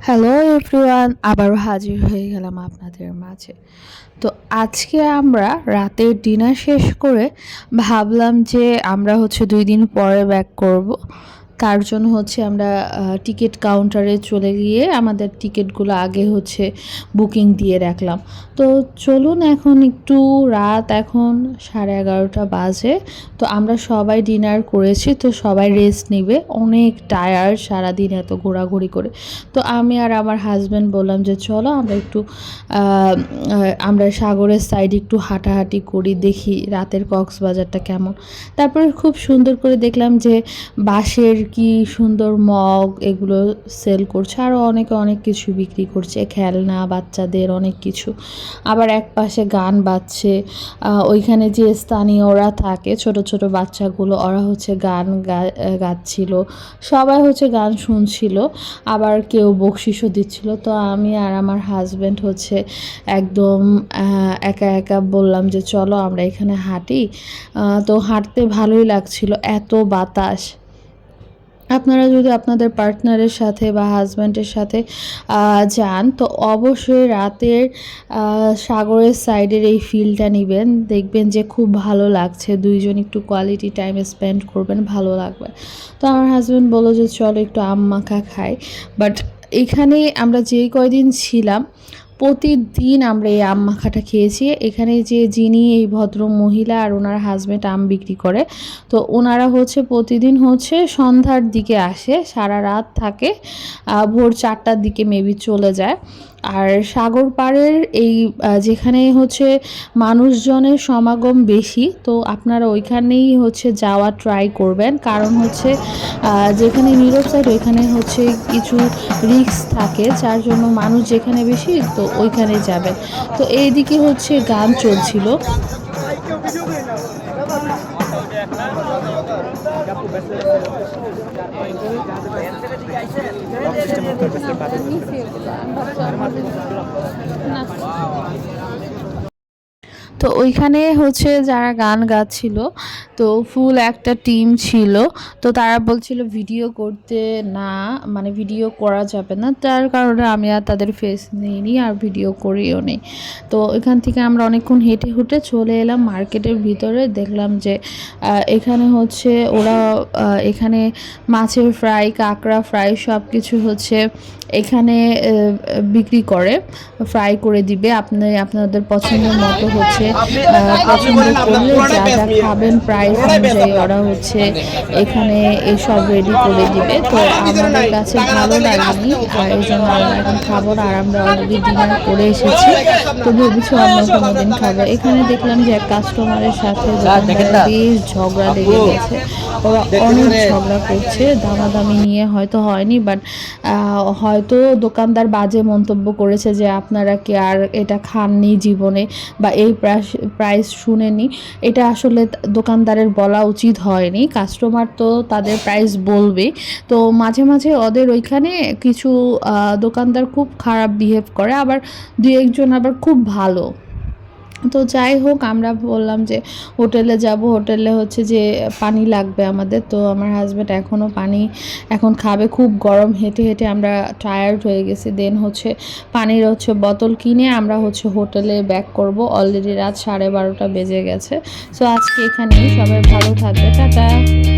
Hello everyone আবারও হাজির হয়ে গেলাম আপনাদের মাঝে। তো আজকে আমরা রাতের ডিনার শেষ করে ভাবলাম যে আমরা হচ্ছে দুই দিন পরে ব্যাক করব। তার জন্য হচ্ছে আমরা টিকিট কাউন্টারে চলে গিয়ে আমাদের টিকিটগুলো আগে হচ্ছে বুকিং দিয়ে রাখলাম। তো চলুন এখন একটু রাত এখন সাড়ে এগারোটা বাজে। তো আমরা সবাই ডিনার করেছি, তো সবাই রেস্ট নিবে। অনেক টায়ার্ড সারাদিন এত ঘোরাঘুরি করে। তো আমি আর আমার হাজব্যান্ড বললাম যে, চলো আমরা একটু আমরা সাগরের সাইডে একটু হাঁটাহাঁটি করি, দেখি রাতের কক্সবাজারটা কেমন। তারপরে খুব সুন্দর করে দেখলাম যে বাঁশের কি সুন্দর মগ এগুলো সেল করছে। আরও অনেকে অনেক কিছু বিক্রি করছে, খেলনা, বাচ্চাদের অনেক কিছু। আবার এক পাশে গান বাজছে। ওইখানে যে স্থানীয়রা থাকে, ছোট ছোট বাচ্চাগুলো, ওরা হচ্ছে গান গাচ্ছিল। সবাই হচ্ছে গান শুনছিল, আবার কেউ বকশিসও দিচ্ছিল। তো আমি আর আমার হাজব্যান্ড হচ্ছে একদম একা একা বললাম যে, চলো আমরা এখানে হাঁটি। তো হাঁটতে ভালোই লাগছিল। এত বাতাস। আপনারা যদি আপনাদের পার্টনারের সাথে বা হাজব্যান্ডের সাথে যান, তো অবশ্যই রাতের সাগরের সাইডের এই ফিলটা নেবেন। দেখবেন যে খুব ভালো লাগছে। দুইজন একটু কোয়ালিটি টাইম স্পেন্ড করবেন, ভালো লাগবে। তো আমার হাজব্যান্ড বলল যে, চলো একটু আম মাখা খাই। বাট এখানে আমরা যে কয়দিন ছিলাম প্রতিদিন আমরা এই আম মাখাটা খেয়েছি। এখানে যে যিনি এই ভদ্র মহিলা আর ওনার হাজব্যান্ড আম বিক্রি করে, তো ওনারা হচ্ছে প্রতিদিন হচ্ছে সন্ধ্যার দিকে আসে, সারা রাত থাকে ভোর চারটার দিকে মেবি চলে যায়। আর সাগর পাড়ের এই যেখানে হচ্ছে মানুষজনের সমাগম বেশি, তো আপনারা ওইখানেই হচ্ছে যাওয়া ট্রাই করবেন। কারণ হচ্ছে যেখানে নীরব সাইড ওইখানে হচ্ছে কিছু রিস্ক থাকে, যার জন্য মানুষ যেখানে বেশি, তো ওইখানে যাবেন তো এইদিকে হচ্ছে গান চলছিল। です。তো ওইখানে হচ্ছে যারা গান গাচ্ছিল, তো ফুল একটা টিম ছিল। তো তারা বলছিল ভিডিও করতে না মানে ভিডিও করা যাবে না। তার কারণে আমি আর তাদের ফেস নিইনি আর ভিডিও করিও নি। তো এখান থেকে আমরা অনেকক্ষণ হেঁটে হেঁটে চলে এলাম মার্কেটের ভিতরে। দেখলাম যে এখানে হচ্ছে ওরা এখানে মাছের ফ্রাই, কাঁকড়া ফ্রাই সব কিছু হচ্ছে এখানে বিক্রি করে, ফ্রাই করে দিবে। আপনি, আপনাদের পছন্দের মতো হচ্ছে আহ, পছন্দ করলে যা যা খাবেন প্রাইস অনুযায়ী ওরা হচ্ছে এখানে এসব রেডি করে দিবে। তো আমাদের কাছে ভালো লাগেনি আর এই জন্য আমরা এখন খাব আর আমরা অলরেডি ডিনার করে এসেছি। তো ভেবেছি অন্য কোনো দিন খাব। এখানে দেখলাম যে এক কাস্টমারের সাথে বেশ ঝগড়া লেগে গেছে। অনেক ঝগড়া করছে দামাদামি নিয়ে হয়তো হয়নি বাট হয়তো দোকানদার বাজে মন্তব্য করেছে যে আপনারা কি আর এটা খাননি জীবনে বা এই প্রাইস শুনেনি এটা আসলে দোকানদারের বলা উচিত হয়নি। কাস্টমার তো তাদের প্রাইস বলবে। তো মাঝে মাঝে ওদের ওইখানে কিছু দোকানদার খুব খারাপ বিহেভ করে আবার দু একজন আবার খুব ভালো। তো যাই হোক, আমরা বললাম যে হোটেলে যাব। হোটেলে হচ্ছে যে পানি লাগবে আমাদের। তো আমার হাজব্যান্ড এখনও পানি এখন খাবে। খুব গরম, হেঁটে হেঁটে আমরা টায়ার্ড হয়ে গেছি। দেন হচ্ছে পানির হচ্ছে বোতল কিনে আমরা হচ্ছে হোটেলে ব্যাক করব। অলরেডি রাত সাড়ে বারোটা বেজে গেছে। সো আজকে এখানেই। সবাই ভালো থাকবে। টাটা।